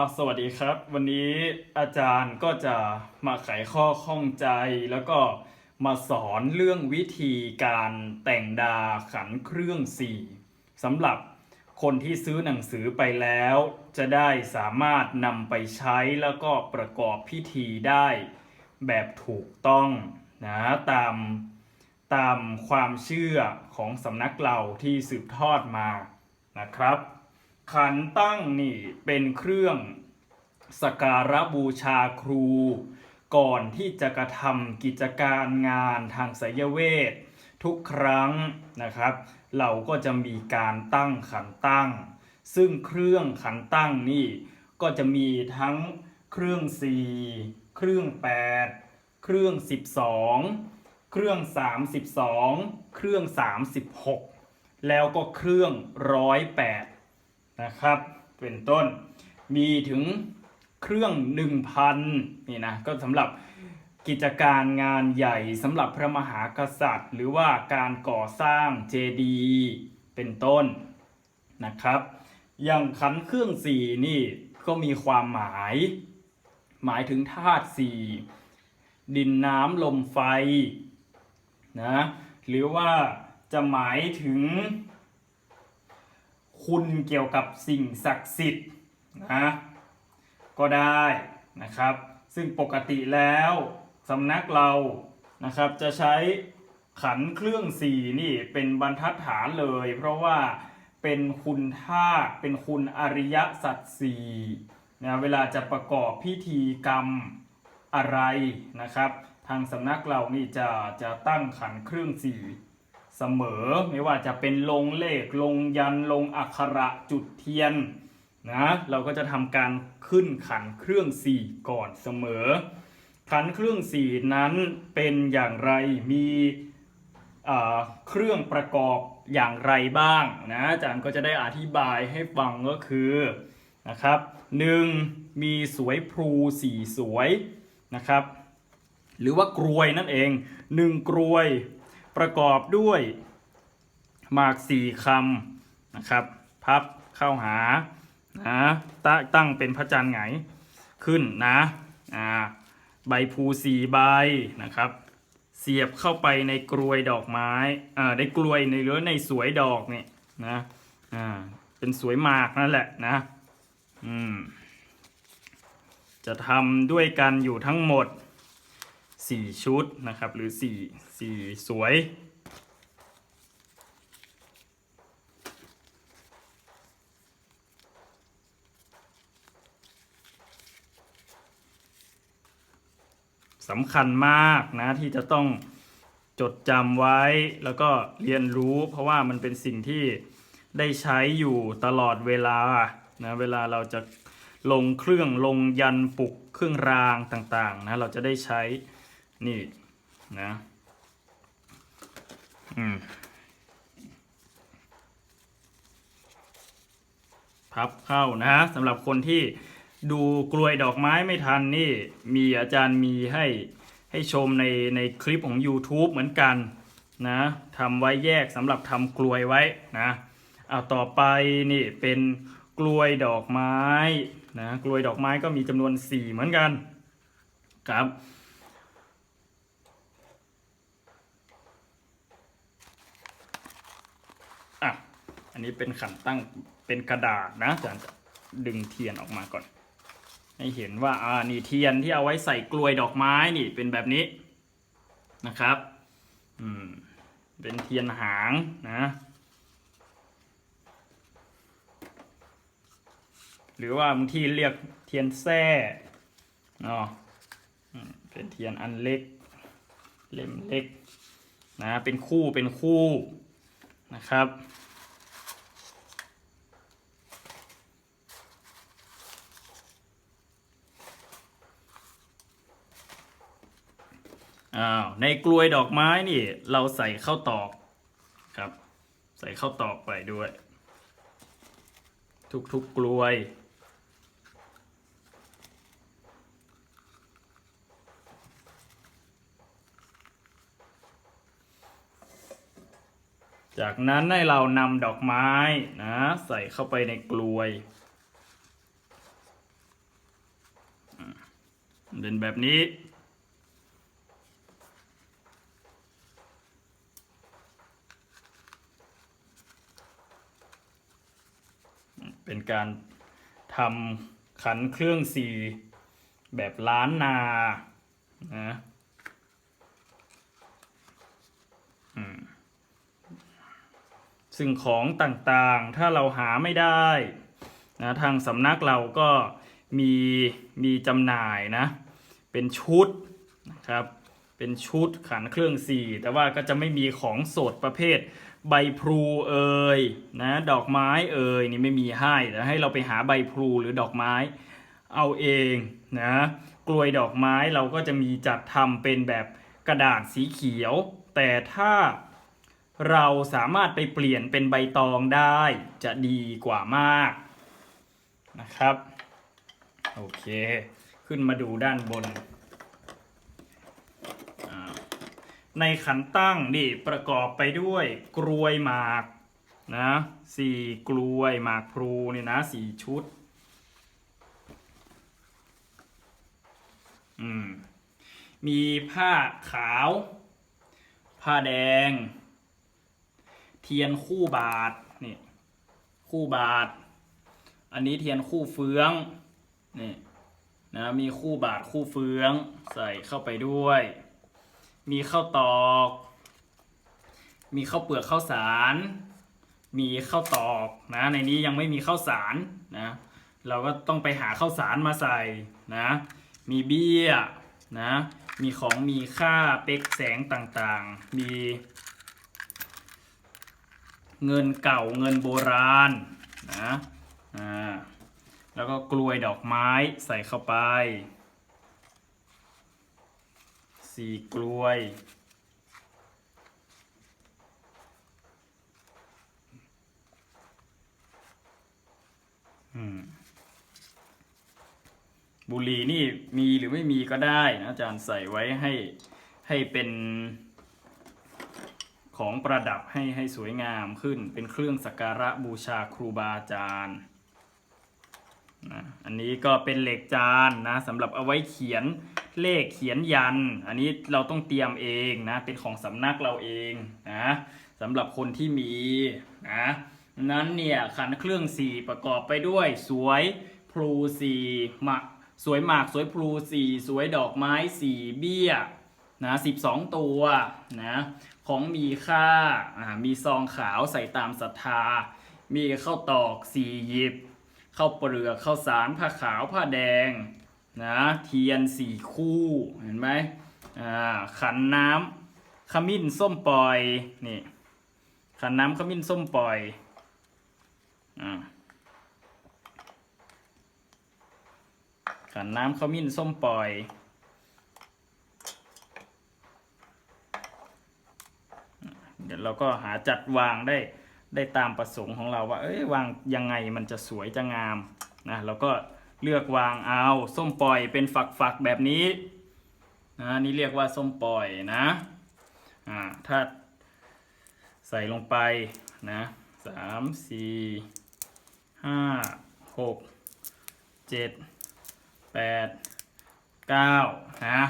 อาสวัสดีครับ วันนี้อาจารย์ก็จะมาไขข้อข้องใจ แล้วก็มาสอนเรื่องวิธีการแต่งดาขันเครื่องสี่สำหรับคนที่ซื้อหนังสือไปแล้ว จะได้สามารถนำไปใช้แล้วก็ประกอบพิธีได้แบบถูกต้องนะตามตามความเชื่อของสำนักเราที่สืบทอดมานะครับ ขันตั้งนี่เป็นเครื่องสการะบูชาครู ก่อนที่จะกระทำกิจการงานทางไสยเวททุกครั้งนะครับ เราก็จะมีการตั้งขันตั้ง ซึ่งเครื่องขันตั้งนี่ก็จะมีทั้งเครื่อง 4 เครื่อง 8 เครื่อง 12 เครื่อง 32 เครื่อง 36 แล้วก็เครื่อง 108 นะครับ เป็นต้น มีถึงเครื่อง 1,000 นี่นะ ก็สำหรับกิจการงานใหญ่สำหรับพระมหากษัตริย์ หรือว่าการก่อสร้างเจดีย์เป็นต้นนะครับ อย่างขันเครื่องสี่นี่ก็มีความหมาย หมายถึงธาตุสี่ดินน้ำลมไฟนะหรือว่าจะหมายถึง คุณเกี่ยวกับสิ่งศักดิ์สิทธิ์นะก็ได้นะครับ ซึ่งปกติแล้วสำนักเรานะครับจะใช้ขันเครื่องสีนี่เป็นบรรทัดฐานเลย เพราะว่าเป็นคุณธาตุเป็นคุณอริยสัจสี่นะเวลาจะประกอบพิธีกรรมอะไรนะครับ ทางสำนักเรานี่จะจะตั้งขันเครื่องสี่ เสมอ ไม่ว่าจะเป็นลงเลขลงยันลงอักขระจุดเทียนนะเราก็จะทำการขึ้นขันเครื่องสี่ก่อนเสมอ ขันเครื่องสี่นั้นเป็นอย่างไรมีเครื่องประกอบอย่างไรบ้างนะอาจารย์ก็จะได้อธิบายให้ฟังก็คือนะครับหนึ่งมีสวยพลูสี่สวยนะครับ หรือว่ากรวยนั่นเองหนึ่งกรวย ประกอบด้วยหมากสี่คำนะครับ พับเข้าหานะตตั้งเป็นพระจันทร์ไงขึ้นนะอ่าใบพูสี่ใบนะครับ เสียบเข้าไปในกรวยดอกไม้อ่าในกลวยในหรือในสวยดอกเนี่ยนะอ่าเป็นสวยหมากนั่นแหละนะอืมจะทำด้วยกันอยู่ทั้งหมด สี่ชุดนะครับ หรือสี่สี่สวย สำคัญมากนะที่จะต้องจดจำไว้แล้วก็เรียนรู้ เพราะว่ามันเป็นสิ่งที่ได้ใช้อยู่ตลอดเวลานะเวลาเราจะลงเครื่องลงยันปลุกเครื่องรางต่างๆนะเราจะได้ใช้ นี่นะอืมพับเข้านะสำหรับคนที่ดูกลวยดอกไม้ไม่ทันนี่มีอาจารย์มีให้ให้ชมในในคลิปของ YouTube เหมือนกันนะทำไว้แยกสำหรับทำกลวยไว้นะเอาต่อไปนี่เป็นกลวยดอกไม้นะกลวยดอกไม้ก็มีจำนวน 4 เหมือนกันครับ อะ อันนี้เป็นขันตั้งเป็นกระดาษนะอาจารย์จะดึงเทียนออกมาก่อน ให้เห็นว่าอ่านี่เทียนที่เอาไว้ใส่กลวยดอกไม้นี่เป็นแบบนี้นะครับอืมเป็นเทียนหางนะหรือว่าบางทีเรียกเทียนแส้เนาะเป็นเทียนอันเล็ก เล่มเล็กนะเป็นคู่เป็นคู่นะครับ อ้าวในกลวยดอกไม้นี่ เราใส่ข้าวตอกครับ ใส่ข้าวตอกไปด้วย ทุกๆกลวย จากนั้นให้เรานำดอกไม้นะ ใส่เข้าไปในกลวยเป็นแบบนี้ เป็นการทำขันเครื่องสีแบบล้านนานะอืมซึ่งของต่างๆ ถ้าเราหาไม่ได้นะทางสำนักเราก็มีมีจำหน่ายนะ เป็นชุดนะครับ เป็นชุดขันเครื่องสี่แต่ว่าก็จะไม่มีของสดประเภท ใบพลูเอ่ยนะดอกไม้เอ่ยนี่ไม่มีให้แต่ให้เราไปหาใบพลูหรือดอกไม้เอาเองนะกลวยดอกไม้เราก็จะมีจัดทำเป็นแบบกระดาษสีเขียว แต่ถ้าเราสามารถไปเปลี่ยนเป็นใบตองได้จะดีกว่ามากนะครับ โอเค ขึ้นมาดูด้านบนอ่า ในขันตั้งนี่ประกอบไปด้วยกลวยหมากนะสี่กลวยหมากพลูเนี่ยนะสี่ชุด อืม มีผ้าขาว ผ้าแดง เทียนคู่บาทนี่คู่บาท อันนี้เทียนคู่เฟืองนี่นะมีคู่บาทคู่เฟืองใส่เข้าไปด้วย มีข้าวตอก มีข้าวเปลือกข้าวสาร มีข้าวตอกนะในนี้ยังไม่มีข้าวสารนะเราก็ต้องไปหาข้าวสารมาใส่นะมีเบี้ยนะมีของมีค่าเป็กแสงต่างๆ มีเงินเก่าเงินโบราณนะอ่าแล้วก็กลวยดอกไม้ใส่เข้าไป สี่กลวย บุหรี่นี่มีหรือไม่มีก็ได้นะอาจารย์ใส่ไว้ให้ให้เป็นของประดับให้ให้สวยงามขึ้น เป็นเครื่องสักการะบูชาครูบาอาจารย์นะอันนี้ก็เป็นเหล็กจานนะสำหรับเอาไว้เขียน เลขเขียนยัน อันนี้เราต้องเตรียมเองนะ เป็นของสำนักเราเองนะสำหรับคนที่มีนะนั้นเนี่ยขันเครื่องสี่ประกอบไปด้วย สวยพลูสี่หมากสวยหมากสวยพลูสี่สวยดอกไม้สี่เบี้ยนะสิบสองตัวนะของมีค่าอ่ามีซองขาวใส่ตามศรัทธา มีข้าวตอกสี่หยิบข้าวเปลือกข้าวสารผ้าขาวผ้าแดง นะเทียนสี่คู่เห็นไหมอ่าขันน้ำขมิ้นส้มปล่อยนี่ขันน้ำขมิ้นส้มปล่อยอ่าขันน้ำขมิ้นส้มปล่อย เดี๋ยวเราก็หาจัดวางได้ได้ตามประสงค์ของเราว่า เอ้ยวางยังไงมันจะสวยจะงามนะเราก็ เลือกวางเอาส้มปล่อยเป็นฝักๆแบบนี้นะนี่เรียกว่าส้มปล่อยนะอ่าถ้าใส่ลงไปนะสามสี่ห้าหกเจ็ดแปดเก้านะ